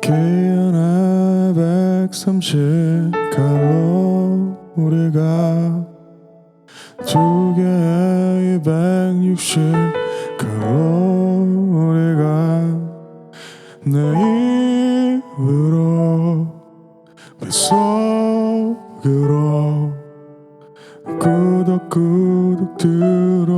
기온의 130칼로 우리가 두 개의 260칼로 우리가 내 입으로 뱃속으로 꾸덕꾸덕 들어오구나.